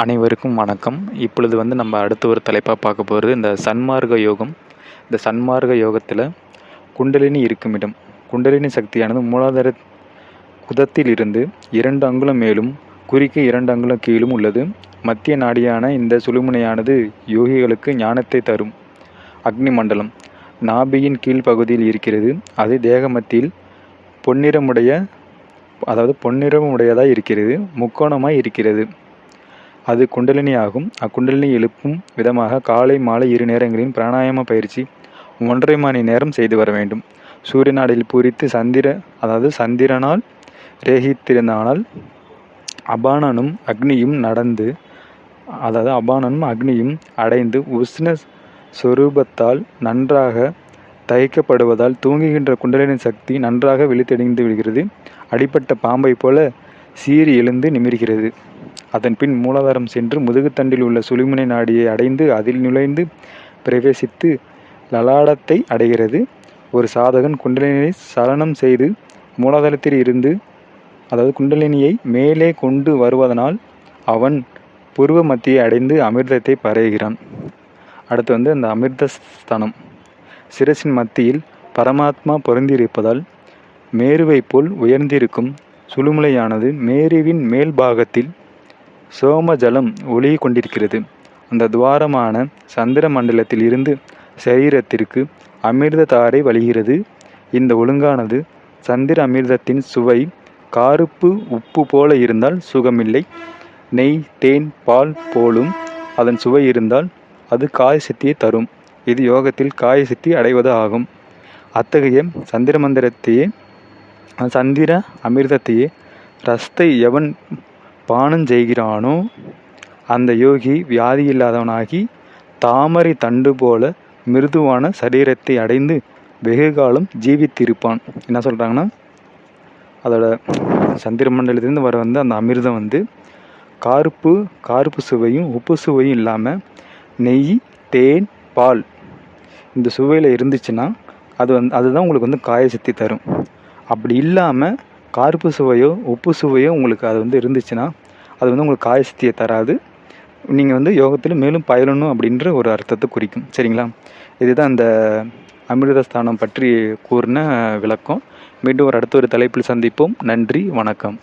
அனைவருக்கும் வணக்கம். இப்பொழுது வந்து நம்ம அடுத்த ஒரு தலைப்பாக பார்க்க போகிறது இந்த சன்மார்க்க யோகம். இந்த சன்மார்க்க யோகத்தில் குண்டலினி இருக்குமிடம் குண்டலினி சக்தியானது மூலாதார குதத்தில் இருந்து இரண்டு அங்குலம் மேலும் குறிக்கு இரண்டு அங்குலம் கீழும் உள்ளது. மத்திய நாடியான இந்த சுழுமுனையானது யோகிகளுக்கு ஞானத்தை தரும் அக்னி மண்டலம். நாபியின் கீழ்ப்பகுதியில் இருக்கிறது. அது தேக மத்தியில் பொன்னிறமுடைய அதாவது பொன்னிறமுடையதாக இருக்கிறது. முக்கோணமாய் இருக்கிறது. அது குண்டலினி ஆகும் அக்குண்டலினி எழுப்பும் விதமாக காலை மாலை இரு நேரங்களின் பிராணாயாம பயிற்சி ஒன்றரை மணி நேரம் செய்து வர வேண்டும். சூரியனாடில் பூரித்து சந்திர அதாவது சந்திரனால் ரேகித்திருந்தானால் அபானனும் அக்னியும் நடந்து அதாவது அபானனும் அக்னியும் அடைந்து உஷ்ண சொரூபத்தால் நன்றாக தயிக்கப்படுவதால் தூங்குகின்ற குண்டலினி சக்தி நன்றாக விழித்தடைந்து விடுகிறது. அடிப்பட்ட பாம்பை போல சீறி எழுந்து நிமிர்கிறது. அதன் பின் மூலாதாரம் சென்று முதுகுத்தண்டில் உள்ள சுளிமுனை நாடியை அடைந்து அதில் நுழைந்து பிரவேசித்து லலாடத்தை அடைகிறது. ஒரு சாதகன் குண்டலினியை சலனம் செய்து மூலாதாரத்தில் இருந்து அதாவது குண்டலினியை மேலே கொண்டு வருவதனால் அவன் புருவ மத்தியை அடைந்து அமிர்தத்தை பரவுகிறான் அடுத்து வந்து அந்த அமிர்தஸ்தானம். சிரசின் மத்தியில் பரமாத்மா பொருந்தியிருப்பதால் மேருவை போல் உயர்ந்திருக்கும் சுழுமுலையானது மேருவின் மேல் பாகத்தில் சோமஜலம் ஒளி கொண்டிருக்கிறது. அந்த துவாரமான சந்திர மண்டலத்தில் இருந்து சரீரத்திற்கு அமிர்ததாரை வழிகிறது. இந்த ஒழுங்கானது சந்திர அமிர்தத்தின் சுவை காருப்பு உப்பு போல இருந்தால் சுகமில்லை. நெய் தேன் பால் போலும் அதன் சுவை இருந்தால் அது காய சக்தியை தரும். இது யோகத்தில் காயசக்தி அடைவது ஆகும் அத்தகைய சந்திர மந்திரத்தையே சந்திர அமிர்தத்தையே ரஸ்தை எவன் பானம் செய்கிறானோ அந்த யோகி வியாதி இல்லாதவனாகி தாமரை தண்டு போல மிருதுவான சரீரத்தை அடைந்து வெகு காலம் ஜீவித்திருப்பான். என்ன சொல்கிறாங்கன்னா அதோட சந்திர மண்டலத்திலேருந்து வர வந்து அந்த அமிர்தம் வந்து கார்ப்பு கார்ப்பு சுவையும் உப்பு சுவையும் இல்லாமல் நெய் தேன் பால் இந்த சுவையில் இருந்துச்சுன்னா அது வந்து அதுதான் உங்களுக்கு வந்து காய சக்தி தரும். அப்படி இல்லாமல் கார்ப்பு சுவையோ உப்பு சுவையோ உங்களுக்கு அது வந்து இருந்துச்சுன்னா அது வந்து உங்களுக்கு காயசக்தியை தராது. நீங்கள் வந்து யோகத்தில் மேலும் பயிலணும் அப்படின்ற ஒரு அர்த்தத்தை குறிக்கும். சரிங்களா? இதுதான் அந்த அமிர்தஸ்தானம் பற்றி கூறின விளக்கம். மீண்டும் ஒரு அடுத்த ஒரு தலைப்பில் சந்திப்போம். நன்றி வணக்கம்.